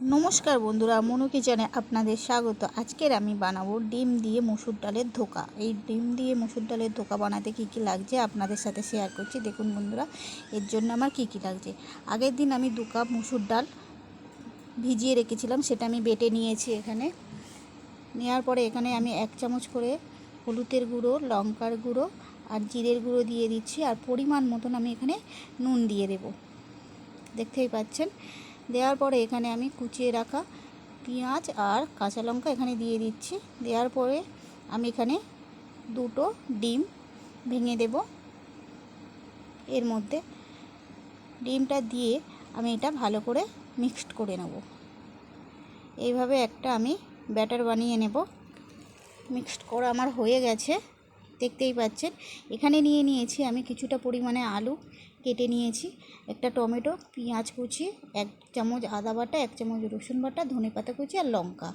নমস্কার বন্ধুরা, মনু কিচেনে আপনাদের স্বাগত। আজকের আমি বানাবো ডিম দিয়ে মুসুর ডালের ধোকা। এই ডিম দিয়ে মুসুর ডালের ধোকা বানাতে কী কী লাগছে আপনাদের সাথে শেয়ার করছি। দেখুন বন্ধুরা, এর জন্য আমার কী কী লাগছে। আগের দিন আমি দু কাপ মুসুর ডাল ভিজিয়ে রেখেছিলাম, সেটা আমি বেটে নিয়েছি এখানে। নেওয়ার পরে এখানে আমি এক চামচ করে হলুদের গুঁড়ো, লঙ্কার গুঁড়ো আর জিরের গুঁড়ো দিয়ে দিচ্ছি। আর পরিমাণ মতন আমি এখানে নুন দিয়ে দেব। দেখতেই পাচ্ছেন? দেওয়ার পরে এখানে আমি কুচিয়ে রাখা পেঁয়াজ আর কাঁচা লঙ্কা এখানে দিয়ে দিচ্ছি। দেওয়ার পরে আমি এখানে দুটো ডিম ভেঙে দেব। এর মধ্যে ডিমটা দিয়ে আমি এটা ভালো করে মিক্সড করে নেব। এইভাবে একটা আমি ব্যাটার বানিয়ে নেব। মিক্সড করা আমার হয়ে গেছে। দেখতেই পাচ্ছেন। এখানে নিয়ে নিয়েছি আমি কিছুটা পরিমাণে আলু কেটে নিয়েছি, একটা টমেটো, পেঁয়াজ কুচি, এক চামচ আদা বাটা, এক চামচ রসুন বাটা, ধনে পাতা কুচি আর লঙ্কা।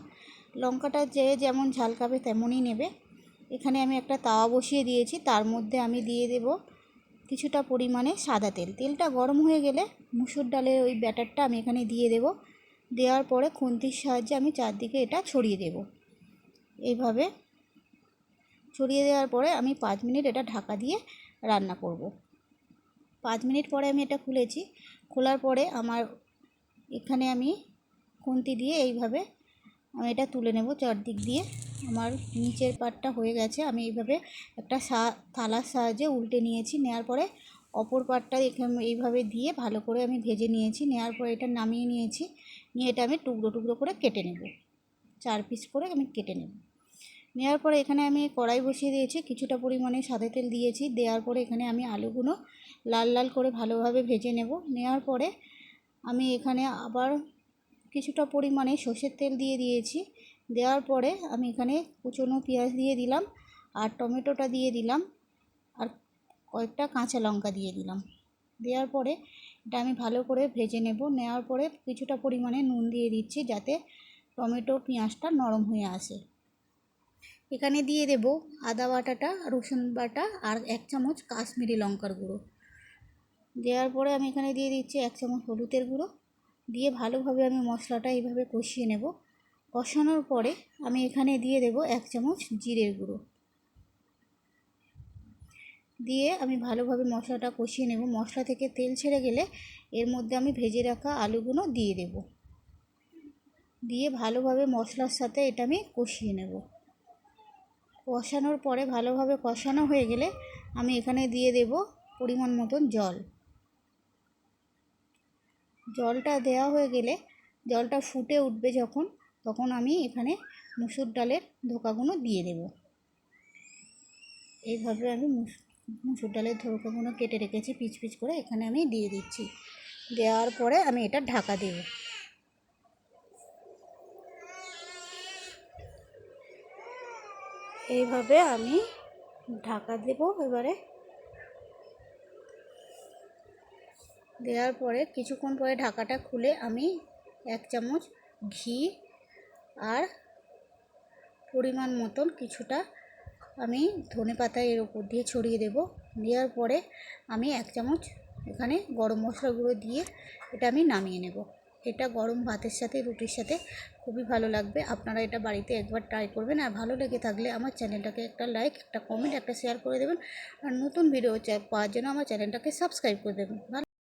লঙ্কাটা যে যেমন ঝাল খাবে তেমনই নেবে। এখানে আমি একটা তাওয়া বসিয়ে দিয়েছি, তার মধ্যে আমি দিয়ে দেব কিছুটা পরিমাণে সাদা তেল। তেলটা গরম হয়ে গেলে মুসুর ডালের ওই ব্যাটারটা আমি এখানে দিয়ে দেব। দেওয়ার পরে খুন্তির সাহায্যে আমি চারদিকে এটা ছড়িয়ে দেব। এইভাবে ছড়িয়ে দেওয়ার পরে আমি পাঁচ মিনিট এটা ঢাকা দিয়ে রান্না করব। পাঁচ মিনিট পরে আমি এটা খুলেছি। খোলার পরে আমার এখানে আমি খুন্তি দিয়ে এইভাবে আমি এটা তুলে নেব চারদিক দিয়ে। আমার নিচের পাটটা হয়ে গেছে। আমি এইভাবে একটা সা, থালার সাহায্যে উল্টে নিয়েছি। নেওয়ার পরে অপর পাটটা এখানে এইভাবে দিয়ে ভালো করে আমি ভেজে নিয়েছি। নেওয়ার পরে এটা নামিয়ে নিয়েছি। নিয়ে এটা আমি টুকরো টুকরো করে কেটে নেব। চার পিস করে আমি কেটে নেব। নেওয়ার পরে এখানে আমি কড়াই বসিয়ে দিয়েছি, কিছুটা পরিমাণে সাদা তেল দিয়েছি, দেওয়ার পরে এখানে আমি আলুগুলো লাল লাল করে ভালোভাবে ভেজে নেব। নেওয়ার পরে আমি এখানে আবার কিছুটা পরিমাণে সর্ষের তেল দিয়ে দিয়েছি। দেওয়ার পরে আমি এখানে কুচনো পেঁয়াজ দিয়ে দিলাম আর টমেটোটা দিয়ে দিলাম আর কয়েকটা কাঁচা লঙ্কা দিয়ে দিলাম। দেওয়ার পরে এটা আমি ভালো করে ভেজে নেব। নেওয়ার পরে কিছুটা পরিমাণে নুন দিয়ে দিচ্ছি যাতে টমেটো পেঁয়াজটা নরম হয়ে আসে। এখানে দিয়ে দেব আদা বাটাটা, রসুন বাটা আর এক চামচ কাশ্মীরি লঙ্কার গুঁড়ো। দেওয়ার পরে আমি এখানে দিয়ে দিচ্ছি এক চামচ হলুদের গুঁড়ো। দিয়ে ভালোভাবে আমি মশলাটা এইভাবে কষিয়ে নেব। কষানোর পরে আমি এখানে দিয়ে দেব এক চামচ জিরের গুঁড়ো। দিয়ে আমি ভালোভাবে মশলাটা কষিয়ে নেব। মশলা থেকে তেল ছেড়ে গেলে এর মধ্যে আমি ভেজে রাখা আলুগুলো দিয়ে দেব। দিয়ে ভালোভাবে মশলার সাথে এটা আমি কষিয়ে নেব। কষানোর পরে ভালোভাবে কষানো হয়ে গেলে আমি এখানে দিয়ে দেব পরিমাণ মতন জল। জলটা দেওয়া হয়ে গেলে জলটা ফুটে উঠবে যখন, তখন আমি এখানে মুসুর ডালের ধোকাগুলো দিয়ে দেব। এইভাবে আমি মুসুর ডালের ধোকাগুলো কেটে রেখেছি, পিচ পিচ করে এখানে আমি দিয়ে দিচ্ছি। দেওয়ার পরে আমি এটা ঢাকা দেব। এইভাবে আমি ঢাকা দেব এবারে। দেওয়ার পরে কিছুক্ষণ পরে ঢাকাটা খুলে আমি এক চামচ ঘি আর পরিমাণ মতন কিছুটা আমি ধনে পাতা এর ওপর দিয়ে ছড়িয়ে দেব। দেওয়ার পরে আমি এক চামচ এখানে গরম মশলা গুঁড়ো দিয়ে এটা আমি নামিয়ে নেব। এটা গরম ভাতের সাথে, রুটির সাথে খুবই ভালো লাগবে। আপনারা এটা বাড়িতে একবার ট্রাই করবেন আর ভালো লেগে থাকলে আমার চ্যানেলটাকে একটা লাইক একটা কমেন্ট একটা শেয়ার করে দেবেন। আর নতুন ভিডিও পাওয়ার জন্য আমার চ্যানেলটাকে সাবস্ক্রাইব করে দেবেন।